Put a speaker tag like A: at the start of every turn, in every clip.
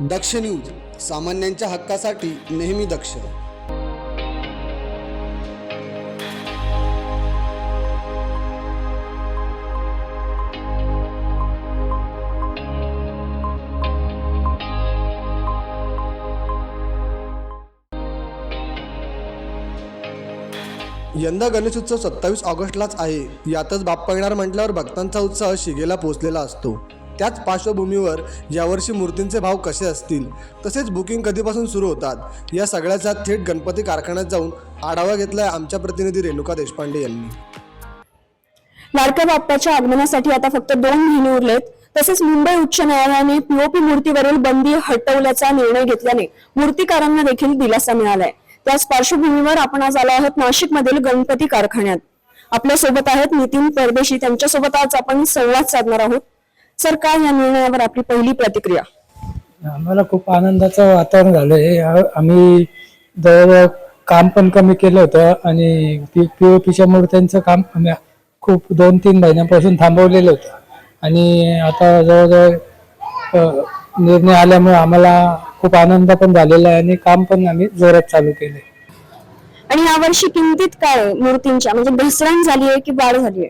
A: दक्ष news सामान्यांच्या हक्कासाठी नेहमी दक्ष. यंदा गणेशोत्सव सत्तावीस ऑगस्टलाच आहे. यातच बाप्पा येणार म्हटल्यावर भक्तांचा उत्साह शिगेला पोचलेला असतो. त्याच पार्श्वभूमीवर यावर्षी मूर्तींचे भाव कसे असतील? तसेच बुकिंग कधीपासून सुरू होतात? या सगळ्याचा थेट गणपती कारखान्यात जाऊन आढावा घेतलाय आमच्या प्रतिनिधी रेणुका देशपांडे यांनी.
B: लाडक्या बाप्पाच्या आगमनासाठी आता फक्त दोन महिने उरलेत. तसेच मुंबई उच्च न्यायालयाने पीओपी मूर्तीवरील बंदी हटवल्याचा निर्णय घेतल्याने मूर्तीकारांना देखील दिलासा मिळालाय. त्याच पार्श्वभूमीवर आपण आज आलो आहोत नाशिक मधील गणपती कारखान्यात. आपल्यासोबत आहेत नितीन परदेशी. त्यांच्यासोबत आज आपण संवाद साधणार आहोत. सर काय या निर्णयावर आपली पहिली प्रतिक्रिया?
C: आम्हाला खूप आनंदाचं वातावरण झालंय. आम्ही जवळजवळ काम पण कमी केलं होतं आणि पीओपीच्या मूर्त्यांचं काम आम्ही खूप दोन तीन महिन्यापासून थांबवलेलं होतं. आणि आता जवळजवळ निर्णय आल्यामुळे आम्हाला खूप आनंद पण झालेला आहे आणि काम पण आम्ही जोरात चालू केले
B: आणि यावर्षी किमतीत काय मूर्तींच्या म्हणजे घसरण झाली आहे की वाढ झाली आहे?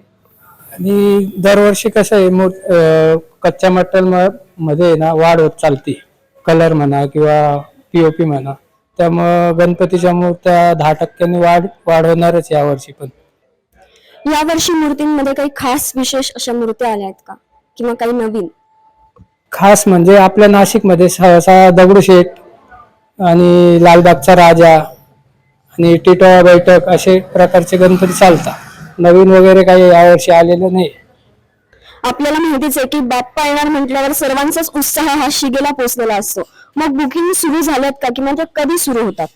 C: आणि दरवर्षी कसं आहे मूर अ, कच्च्या मटेरियलमध्ये ना वाढ होत चालते. कलर म्हणा किंवा पीओपी म्हणा. त्यामुळं गणपतीच्या मूर्त्या दहा टक्क्यांनी वाढ वाढ होणारच यावर्षी पण.
B: यावर्षी मूर्तींमध्ये काही खास विशेष अशा मूर्त्या आल्या आहेत का? किंवा काही नवीन?
C: खास म्हणजे आपल्या नाशिकमध्ये सहसा दगडूशेठ आणि लालबागचा राजा आणि टिटोळा बैठक असे प्रकारचे गणपती चालतात. नवीन वगैरे काही यावर्षी आलेलं नाही.
B: आपल्याला माहितीच आहे की बाप्पा येणार म्हटल्यावर सर्वांचाच उत्साह हा शिगेला पोचलेला असतो. मग बुकिंग सुरू झाल्यात का? किंवा ते कधी सुरू होतात?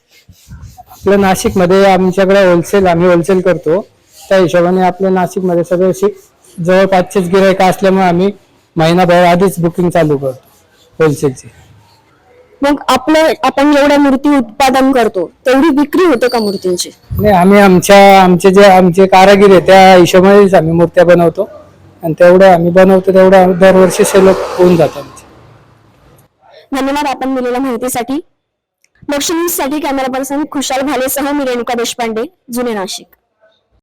C: आपलं नाशिकमध्ये आमच्याकडे होलसेल आम्ही होलसेल करतो. त्या हिशोबाने आपल्या नाशिकमध्ये सगळे शि- जवळपासचेच गिरायक असल्यामुळे आम्ही महिनाभर आधीच बुकिंग चालू करतो होलसेलची
B: मग आपलं आपण जेवढ्या मूर्ती उत्पादन करतो तेवढी विक्री होते का मूर्तींची?
C: नाही आम्ही आमच्या आमचे जे आमचे कारागीर आहे त्या हिशोबानेच आम्ही मूर्त्या बनवतो. आणि तेवढं आम्ही बनवतो तेवढं दरवर्षी सेल होऊन जातं आमचे.
B: धन्यवाद आपण दिलेल्या माहितीसाठी. दक्षिणसाठी कॅमेरा पर्सन खुशाल भालेसह मी रेणुका देशपांडे जुने नाशिक.